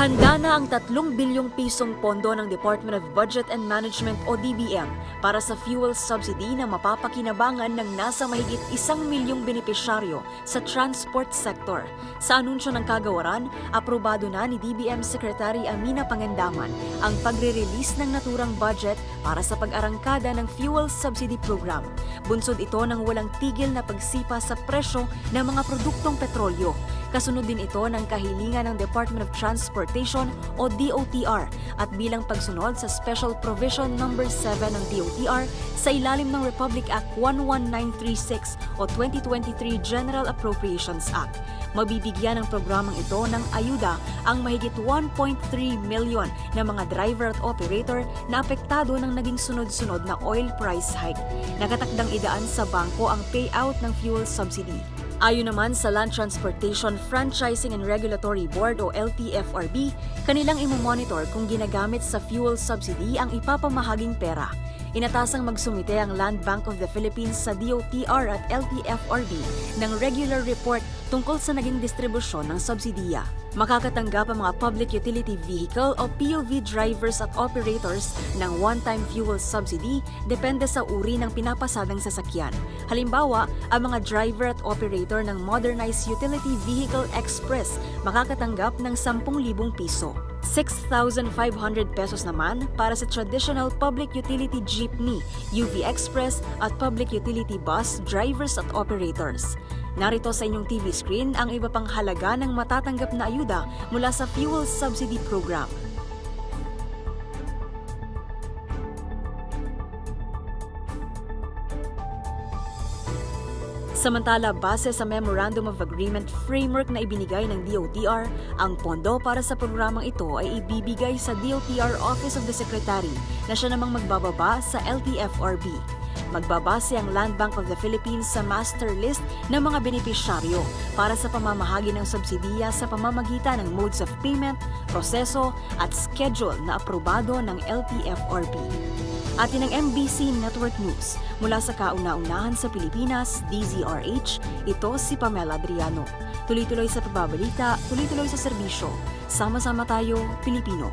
Handa na ang 3 bilyong pisong pondo ng Department of Budget and Management o DBM para sa fuel subsidy na mapapakinabangan ng nasa mahigit isang milyong benepisyaryo sa transport sector. Sa anunsyo ng kagawaran, aprobado na ni DBM Secretary Amina Pangandaman ang pagre-release ng naturang budget para sa pag-arangkada ng fuel subsidy program. Bunsod ito ng walang tigil na pagsipa sa presyo ng mga produktong petrolyo. Kasunod din ito ng kahilingan ng Department of Transportation o DOTR at bilang pagsunod sa Special Provision No. 7 ng DOTR sa ilalim ng Republic Act 11936 o 2023 General Appropriations Act. Mabibigyan ng programang ito ng ayuda ang mahigit 1.3 million na mga driver at operator na apektado ng naging sunod-sunod na oil price hike. Nakatakdang idaan sa bangko ang payout ng fuel subsidy. Ayon naman sa Land Transportation Franchising and Regulatory Board o LTFRB, kanilang imomonitor kung ginagamit sa fuel subsidy ang ipapamahaging pera. Inatasang magsumite ang Land Bank of the Philippines sa DOTR at LTFRB ng regular report tungkol sa naging distribusyon ng subsidiya. Makakatanggap ang mga Public Utility Vehicle o PUV drivers at operators ng one-time fuel subsidy depende sa uri ng pinapasadang sasakyan. Halimbawa, ang mga driver at operator ng Modernized Utility Vehicle Express makakatanggap ng 10,000 piso. 6,500 pesos naman para sa traditional public utility jeepney, UV Express at public utility bus drivers at operators. Narito sa inyong TV screen ang iba pang halaga ng matatanggap na ayuda mula sa Fuel Subsidy Program. Samantala, base sa Memorandum of Agreement framework na ibinigay ng DOTR, ang pondo para sa programang ito ay ibibigay sa DOTR Office of the Secretary na siya namang magbababa sa LTFRB. Magbabase ang Land Bank of the Philippines sa master list ng mga benepisyaryo para sa pamamahagi ng subsidiya sa pamamagitan ng modes of payment, proseso at schedule na aprobado ng LTFRB. Atin ang MBC Network News mula sa kauna-unahan sa Pilipinas, DZRH, ito si Pamela Adriano. Tuloy-tuloy sa pagbabalita, tuloy-tuloy sa serbisyo. Sama-sama tayo, Pilipino.